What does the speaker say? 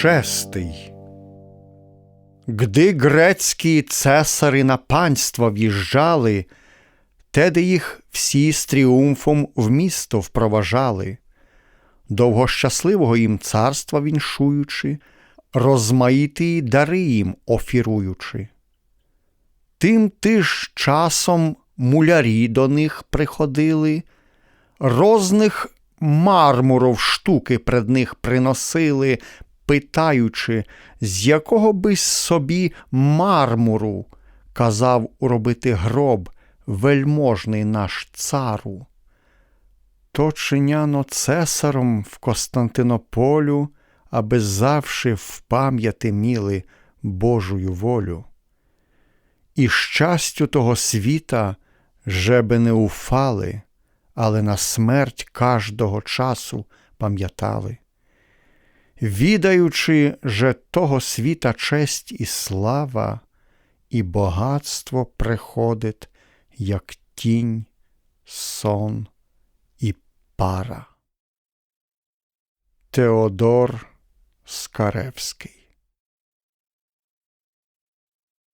Шестий. Гди грецькі цесари на панство в'їжджали, теде їх всі з тріумфом в місто впроважали, довгощасливого їм царства віншуючи, розмаїті дари їм офіруючи. Тим ти ж часом мулярі до них приходили, розних мармуров штуки пред них приносили, питаючи, з якого би собі мармуру казав уробити гроб вельможний наш цару. То чиняно цесаром в Константинополю, аби завше в пам'яти міли Божую волю. І щастю того світа жеби не уфали, але на смерть кожного часу пам'ятали. Відаючи же того світа честь і слава, і багатство приходить, як тінь, сон і пара. Теодор Скаревський